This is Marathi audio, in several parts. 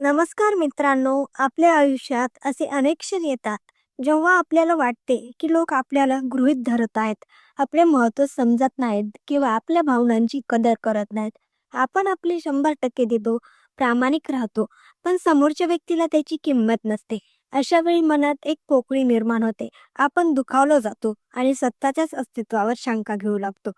नमस्कार मित्रांनो आपल्या आयुष्यात असे अनेक क्षण येतात जेव्हा आपल्याला वाटते की लोक आपल्याला गृहीत धरत आहेत आपले महत्त्व समजत नाहीत किंवा आपल्या भावनांची कदर करत नाहीत. आपण आपले शंभर टक्के देतो प्रामाणिक राहतो पण समोरच्या व्यक्तीला त्याची किंमत नसते. अशा वेळी मनात एक पोकळी निर्माण होते. आपण दुखावलो जातो आणि स्वतःच्याच अस्तित्वावर शंका घेऊ लागतो.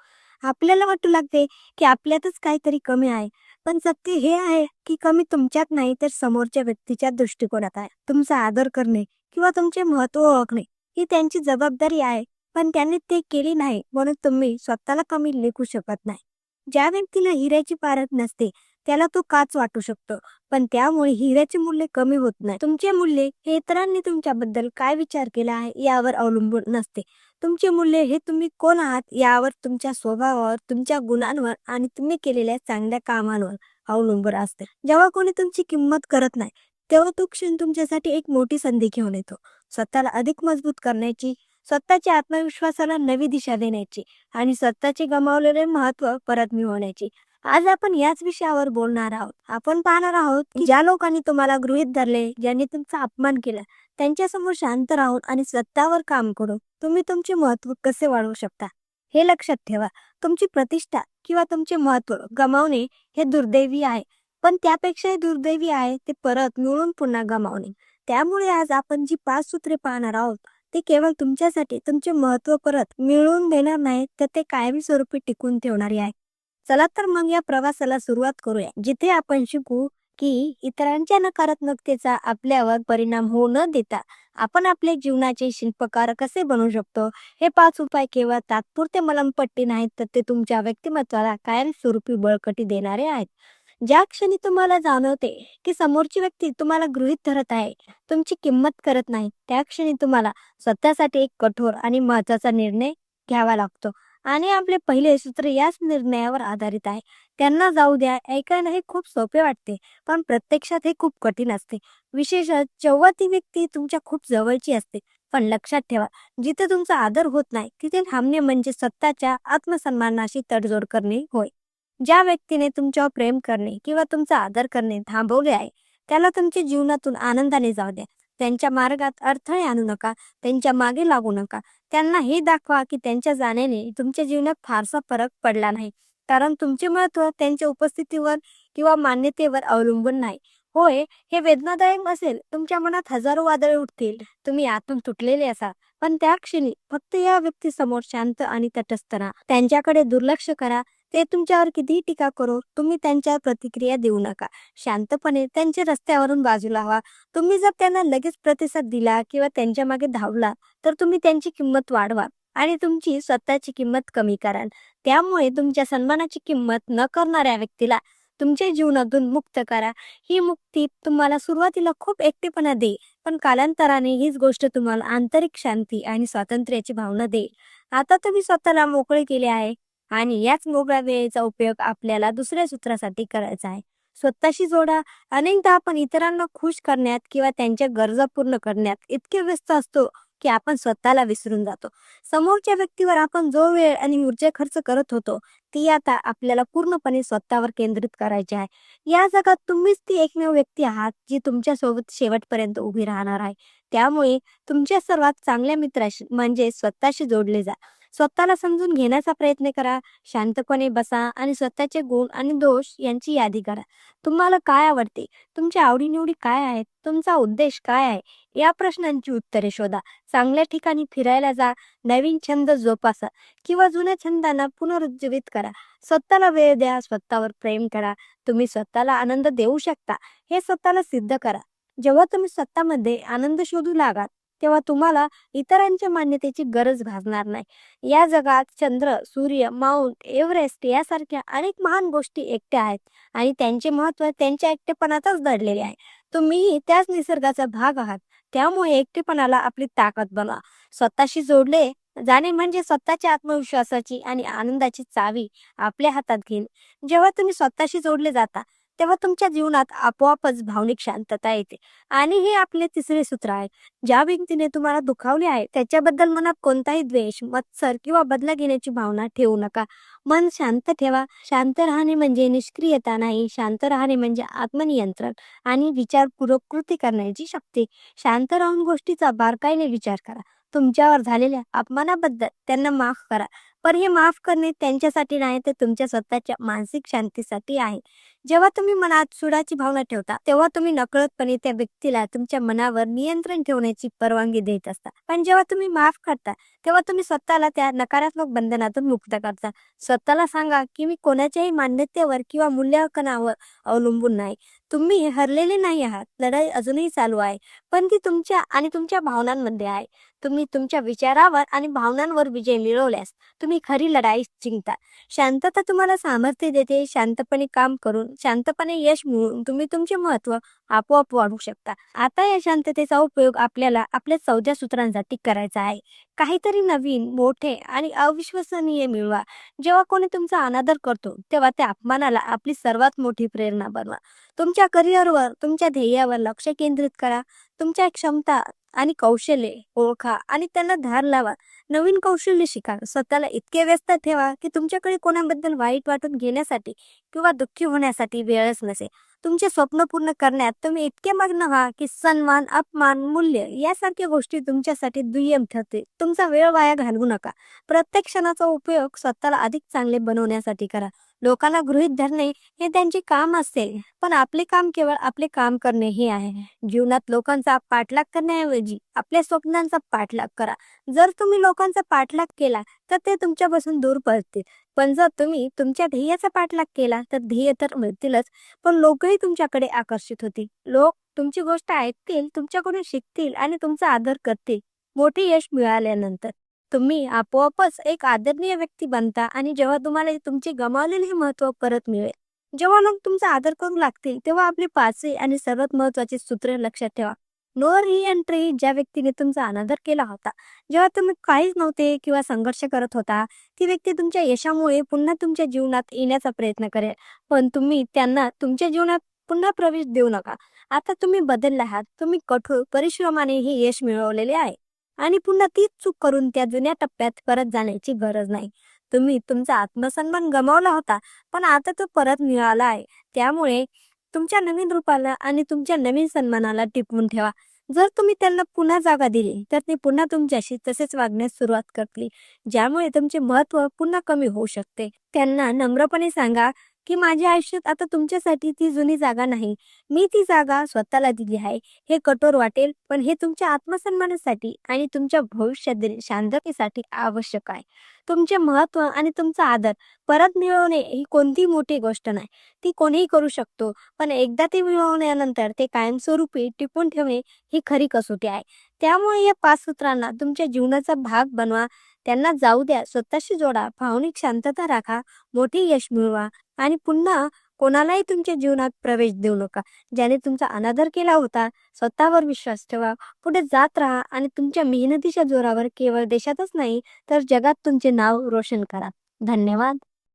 आपल्याला वाटू लागते की आपल्यातच काहीतरी कमी आहे. पण सत्य हे आहे की कमी तुमच्यात नाही तर समोरच्या व्यक्तीच्या दृष्टिकोनात आहे. तुमचा आदर करणे किंवा तुमचे महत्त्व ओळखणे ही त्यांची जबाबदारी आहे पण त्यांनी ते केली नाही म्हणून तुम्ही स्वतःला कमी लेखू शकत नाही. ज्या व्यक्तीला हिऱ्याची पारख नसते त्याला तो काच वाटू शकतो. पण त्यामुळे हिऱ्याचे मूल्य कमी होत नाही. तुमचे मूल्य हे इतरांनी तुमच्याबद्दल काय विचार केला आहे यावर अवलंबून नसते. तुमचे मूल्य हे तुम्ही कोण आहात यावर तुमच्या स्वभावावर तुमच्या गुणांवर आणि तुम्ही केलेल्या चांगल्या कामांवर अवलंबून असते. जेव्हा कोणी तुमची किंमत करत नाही तेव्हा तो क्षण तुमच्यासाठी एक मोठी संधी घेऊन येतो. स्वतःला अधिक मजबूत करण्याची स्वतःच्या आत्मविश्वासाला नवी दिशा देण्याची आणि स्वतःचे गमावलेले महत्त्व परत मिळवण्याची. आज आपण याच विषयावर बोलणार आहोत. आपण पाहणार आहोत की ज्या लोकांनी तुम्हाला गृहीत धरले ज्यांनी तुमचा अपमान केला त्यांच्यासमोर शांत राहून आणि स्वतःवर काम करून तुम्ही तुमचे महत्त्व कसे वाढवू शकता हे लक्षात ठेवा. तुमची प्रतिष्ठा किंवा तुमचे महत्त्व गमावणे हे दुर्दैवी आहे. पण त्यापेक्षाही दुर्दैवी आहे ते परत मिळून पुन्हा गमावणे. त्यामुळे आज आपण जी पाच सूत्रे पाहणार आहोत ते केवळ तुमच्यासाठी तुमचे महत्त्व परत मिळवून देणार नाही तर ते कायमी स्वरूपी टिकून ठेवणारी आहे चला तर मग या प्रवासाला सुरुवात करूया. जिथे आपण शिकू की इतरांच्या नकारात्मकतेचा आपल्यावर परिणाम होऊ न देता आपण आपल्या जीवनाचे शिल्पकार कसे बनवू शकतो? हे पाच उपाय केवळ तात्पुरते मलमपट्टी नाहीत तर ते तुमच्या व्यक्तिमत्वाला कायमस्वरूपी बळकटी देणारे आहेत. ज्या क्षणी तुम्हाला जाणवते की समोरची व्यक्ती तुम्हाला गृहीत धरत आहे तुमची किंमत करत नाही त्या क्षणी तुम्हाला स्वतःसाठी एक कठोर आणि महत्त्वाचा निर्णय घ्यावा लागतो. आणि आपले पहिले सूत्र याच निर्णयावर आधारित आहे. त्यांना जाऊ द्या ऐकायला हे खूप सोपे वाटते पण प्रत्यक्षात हे खूप कठीण असते. विशेषतः जेव्हा ती व्यक्ती तुमच्या खूप जवळची असते पण लक्षात ठेवा जिथे तुमचा आदर होत नाही तिथे थांबणे म्हणजे स्वतःच्या आत्मसन्मानाशी तडजोड करणे होय. ज्या व्यक्तीने तुमच्यावर प्रेम करणे किंवा तुमचा आदर करणे थांबवले आहे त्याला तुमच्या जीवनातून आनंदाने जाऊ द्या. त्यांच्या मार्गात अडथळे आणू नका त्यांच्या मागे लागू नका. त्यांना हे दाखवा की त्यांच्या जाण्याने तुमच्या जीवनात फारसा फरक पडला नाही. कारण तुमचे महत्त्व त्यांच्या उपस्थितीवर किंवा मान्यतेवर अवलंबून नाही. होय हे वेदनादायक असेल तुमच्या मनात हजारो वादळे उठतील तुम्ही आतून तुटलेले असाल. पण त्या क्षणी फक्त या व्यक्ती समोर शांत आणि तटस्थ राहा. त्यांच्याकडे दुर्लक्ष करा ते तुमच्यावर कितीही टीका करो तुम्ही त्यांच्या प्रतिक्रिया देऊ नका. शांतपणे त्यांच्या रस्त्यावरून बाजूला व्हा. तुम्ही जर त्यांना लगेच प्रतिसाद दिला किंवा त्यांच्या मागे धावला तर तुम्ही त्यांची किंमत वाढवा आणि तुमची स्वतःची किंमत कमी कराल. त्यामुळे तुमच्या सन्मानाची किंमत न करणाऱ्या व्यक्तीला तुमच्या जीवनातून मुक्त करा. ही मुक्ती तुम्हाला सुरुवातीला खूप एकटेपणा देईल पण कालांतराने हीच गोष्ट तुम्हाला आंतरिक शांती आणि स्वातंत्र्याची भावना देईल. आता तुम्ही स्वतःला मोकळे केले आहे. आणि याच मोकळ्या वेळेचा उपयोग आपल्याला दुसऱ्या सूत्रासाठी करायचा आहे. स्वतःशी जोडा. अनेकदा आपण इतरांना खुश करण्यात किंवा त्यांच्या गरजा पूर्ण करण्यात इतके व्यस्त असतो की आपण स्वतःला विसरून जातो. समोरच्या व्यक्तीवर आपण जो वेळ आणि ऊर्जा खर्च करत होतो ती आता आपल्याला पूर्णपणे स्वतःवर केंद्रित करायची आहे. या जगात तुम्हीच ती एकमेव व्यक्ती आहात जी तुमच्यासोबत शेवटपर्यंत उभी राहणार आहे. त्यामुळे तुमच्या सर्वात चांगल्या मित्राशी म्हणजे स्वतःशी जोडले जा. स्वतःला समजून घेण्याचा प्रयत्न करा. शांतपणे बसा आणि स्वतःचे गुण आणि दोष यांची यादी करा. तुम्हाला काय आवडते? तुमच्या आवडीनिवडी काय आहेत? तुमचा उद्देश काय आहे? या प्रश्नांची उत्तरे शोधा. चांगल्या ठिकाणी फिरायला जा. नवीन छंद जोपासा किंवा जुन्या छंदांना पुनरुज्जीवित करा. स्वतःला वेळ द्या. स्वतःवर प्रेम करा. तुम्ही स्वतःला आनंद देऊ शकता. हे स्वतःला सिद्ध करा. जेव्हा तुम्ही स्वतःमध्ये आनंद शोधू लागाल तेव्हा तुम्हाला इतरांच्या मान्यतेची गरज भासणार नाही. या जगात चंद्र सूर्य माउंट एव्हरेस्ट यासारख्या अनेक महान गोष्टी एकट्या आहेत आणि त्यांचे महत्त्व त्यांच्या एकटेपणातच दडलेले आहे. तुम्हीही त्याच निसर्गाचा भाग आहात. त्यामुळे एकटेपणाला आपली ताकद बनवा. स्वतःशी जोडले जाणे म्हणजे स्वतःच्या आत्मविश्वासाची आणि आनंदाची चावी आपल्या हातात घेणे जेव्हा तुम्ही स्वतःशी जोडले जाता तेव्हा तुमच्या जीवनात आपोआपच भावनिक शांतता येते. आणि हे आपले तिसरे सूत्र आहे. ज्या व्यक्तीने तुम्हाला दुखावले आहे त्याच्याबद्दल मनात कोणताही द्वेष मत्सर किंवा बदला घेण्याची भावना ठेवू नका. मन शांत ठेवा. शांत राहणे म्हणजे निष्क्रियता नाही. शांत राहणे म्हणजे आत्मनियंत्रण आणि विचारपूर्वक कृती करण्याची शक्ती. शांत राहून गोष्टीचा बारकाईने विचार करा. तुमच्यावर झालेल्या अपमानाबद्दल त्यांना माफ करा. पण हे माफ करणे त्यांच्यासाठी नाही तर तुमच्या स्वतःच्या मानसिक शांतीसाठी आहे. जेव्हा तुम्ही मनात सुडाची भावना ठेवता तेव्हा तुम्ही नकळतपणे त्या व्यक्तीला तुमच्या मनावर नियंत्रण ठेवण्याची परवानगी देत असता. पण जेव्हा तुम्ही माफ करता तेव्हा तुम्ही स्वतःला त्या नकारात्मक बंधनातून मुक्त करता. स्वतःला सांगा की मी कोणाच्याही मान्यतेवर किंवा मूल्यांकनावर अवलंबून नाही. तुम्ही हरलेले नाही आहात लढाई अजूनही चालू आहे पण ती तुमच्या आणि तुमच्या भावनांमध्ये आहे. तुम्ही तुमच्या विचारावर आणि भावनांवर विजय मिळवल्यास तुम्ही खरी लढाई जिंकता. शांतता तुम्हाला सामर्थ्य देते शांतपणे काम करून शांतपणे यश मिळवून तुम्ही तुमचे महत्त्व आपोआप वाढू शकता आता या शांततेचा उपयोग आपल्याला आपल्या चौथ्या सूत्रांसाठी करायचा आहे. काहीतरी नवीन मोठे आणि अविश्वसनीय मिळवा. जेव्हा कोणी तुमचा अनादर करतो तेव्हा त्या अपमानाला आपली सर्वात मोठी प्रेरणा बनवा. तुमच्या करिअरवर तुमच्या ध्येयावर लक्ष केंद्रित करा. तुमच्या क्षमता आणि कौशल्ये ओळखा आणि त्यांना धार लावा. नवीन कौशल्य शिका. स्वतःला इतके व्यस्त ठेवा की तुमच्याकडे कोणाबद्दल वाईट वाटून घेण्यासाठी किंवा दुःखी होण्यासाठी वेळच नसे. तुमचे स्वप्न पूर्ण करण्यात तुम्ही इतके मग्न व्हा की सन्मान अपमान मूल्य यासारख्या गोष्टी तुमच्यासाठी दुय्यम ठरते तुमचा वेळ वाया घालवू नका. प्रत्येक क्षणाचा उपयोग स्वतःला अधिक चांगले बनवण्यासाठी करा. लोकांना गृहित धरणे हे त्यांचे काम असते पण आपले काम केवळ आपले काम करणे हे आहे. जीवनात लोकांचा पाठलाग करण्याऐवजी आपल्या स्वप्नांचा पाठलाग करा. जर तुम्ही लोकांचा पाठलाग केला तर ते तुमच्यापासून दूर पळतील पण जर तुम्ही तुमच्या ध्येयाचा पाठलाग केला तर ध्येय तर मिळतीलच. पण लोकही तुमच्याकडे आकर्षित होतील. लोक तुमची गोष्ट ऐकतील तुमच्याकडून शिकतील आणि तुमचा आदर करतील. मोठे यश मिळाल्यानंतर. तुम्ही आपोआपच एक आदरणीय व्यक्ती बनता आणि जेव्हा तुम्हाला तुमचे गमावलेले महत्त्व परत मिळेल. जेव्हा लोक तुमचा आदर करू लागतील तेव्हा आपले पाचवे आणि सर्वात महत्त्वाचे सूत्र लक्षात ठेवा. नो री एंट्री ज्या व्यक्तीने तुमचा अनादर केला होता जेव्हा तुम्ही काहीच नव्हते किंवा संघर्ष करत होता ती व्यक्ती तुमच्या यशामुळे पुन्हा तुमच्या जीवनात येण्याचा प्रयत्न करेल. पण तुम्ही त्यांना तुमच्या जीवनात पुन्हा प्रवेश देऊ नका. आता तुम्ही बदलला आहात तुम्ही कठोर परिश्रमाने हे यश मिळवलेले आहे. आणि पुन्हा तीच चूक करून त्या जुन्या टप्प्यात परत जाण्याची गरज नाही. तुम्ही तुमचा आत्मसन्मान गमावला होता पण आता तो परत मिळाला आहे. त्यामुळे तुमच्या नवीन रूपाला आणि तुमच्या नवीन सन्मानाला टिपवून ठेवा. जर तुम्ही त्यांना पुन्हा जागा दिली तर ते पुन्हा तुमच्याशी तसेच वागण्यास सुरुवात करतील ज्यामुळे तुमचे महत्त्व पुन्हा कमी होऊ शकते. त्यांना नम्रपणे सांगा की माझ्या आयुष्यात आता तुमच्यासाठी ती जुनी जागा नाही. मी ती जागा स्वतःला दिली आहे. हे कठोर वाटेल पण हे तुमच्या आत्मसन्मानासाठी आणि तुमच्या भविष्यातील शांततेसाठी आवश्यक आहे. तुमचे महत्त्व आणि तुमचा आदर परत मिळवणे ही कोणती मोठी गोष्ट नाही. ती कोणीही करू शकतो पण एकदा ते मिळवण्यानंतर ते कायमस्वरूपी टिपून ठेवणे ही खरी कसोटी आहे. त्यामुळे या पाच सूत्रांना तुमच्या जीवनाचा भाग बनवा त्यांना जाऊ द्या स्वतःशी जोडा भावनिक शांतता राखा मोठे यश मिळवा आणि पुन्हा कोणालाही तुमच्या जीवनात प्रवेश देऊ नका. ज्याने तुमचा अनादर केला होता स्वतःवर विश्वास ठेवा पुढे जात राहा आणि तुमच्या मेहनतीच्या जोरावर केवळ देशातच नाही तर जगात तुमचे नाव रोशन करा. धन्यवाद.